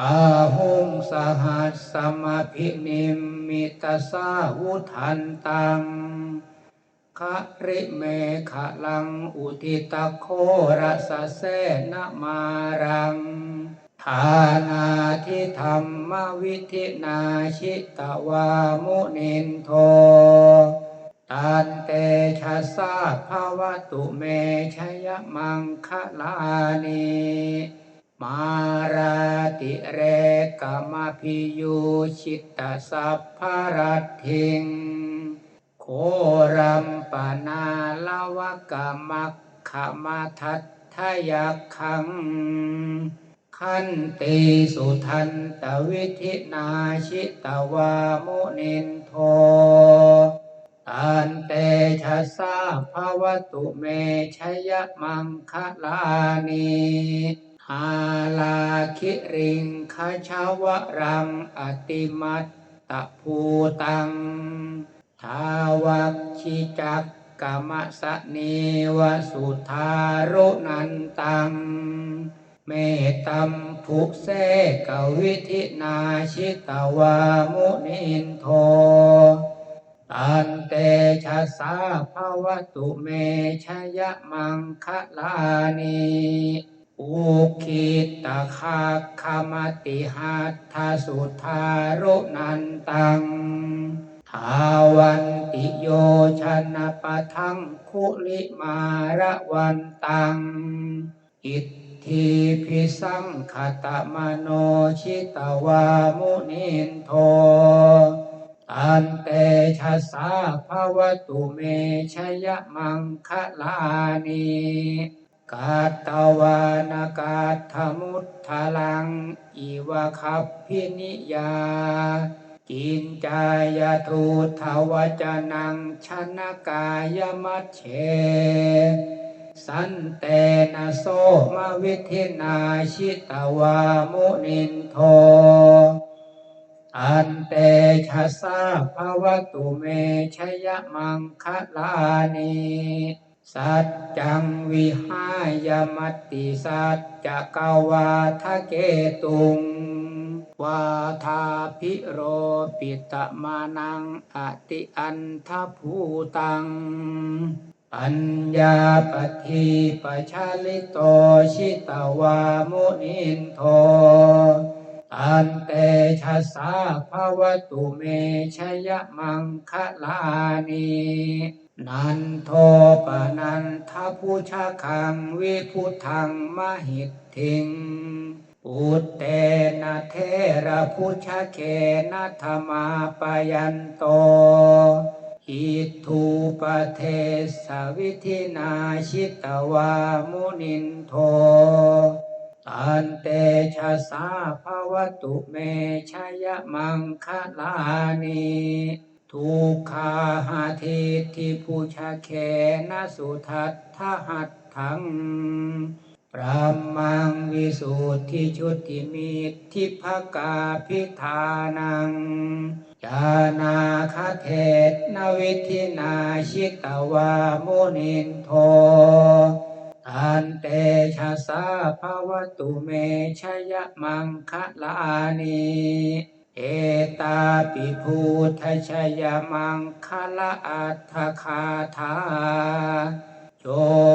อาหุงสหัสสมภินิมมิตาสาวุทันตังคะริเมขะลังอุทิตโครัสเสนะมารังทานาทิธรรมวิธินาชิตวามุนินโทตันเตชะสาภาวตุเมชยมังคะลานีมารา ติเรกามพิยูชิตตสัพพรัตถิง โครัมปนาลวกามักขมาทัตทยักขัง ขันติสุทันตวิธินาชิตวามุนินโทตันเตชะสาภาวตุเมชยมังคะลานี อาลาคิริงคาชาวรังอติมัตตภูตัง ทาวักชิจักกรรมสเนวสุธารุนันตัง เมตัมภุเสกวิธินาชิตวามุนินโทตันเตชะสาภาวตุเมชยมังคะลานี อุคิตตะคาคามติหัตถสุธารุนันตัง ทาวันติโยชนะปะทังคุลิมาระวันตัง อิทธิพิสังขตมโนชิตวามุนินโทตันเตชะสาภาวตุเมชยมังคะลานี กาตวานากาธมุทธลัง อิวะคัพพินิยา กินจายทูทวจนังชนะกายมัชเช สันเตนะโสมวิธินาชิตวามุนินโท อันเตชะสาภาวตุเมชยมังคะลานี สัจจังวิหายมติสัจจะกวาทะเกตุงวาทาพิโรปิตมานังอติอันทภูตัง ปัญญาปฏิปชาลิโตชิตวามุนินโท ตันเตชะสาภาวตุเมชยมังคะลานีนันโทปนันทพุชาคังวิพุทังมหิตถิงอุตเตนะเทระพุชาเคนะธรรมาปยันโตอิทูปเทสวิธินาชิตวามุนินโท ตันเตชะสาภาวตุเมชยมังคะลานีทุกขาหาทิทิพุชาเคนะสุทัตถหัตถังปรามังวิสุทธิชุติมิทิภกาพิธานังจานาคเทศนวิธินาชิตวามุนินโท อันเตชะสาภาวตุเมชยมังคะลานีเอตาปิภูทชยมังคะละอัตถคาธาโช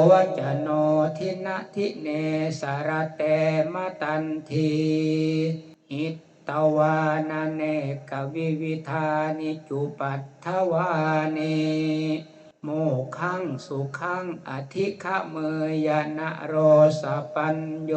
วจโนทินะทิเนสารเตมตันทีหิตตวานาเนกวิวิธานิจุปัตถวานี โมขังสุขังอธิขะเมยนะโรสปัญโย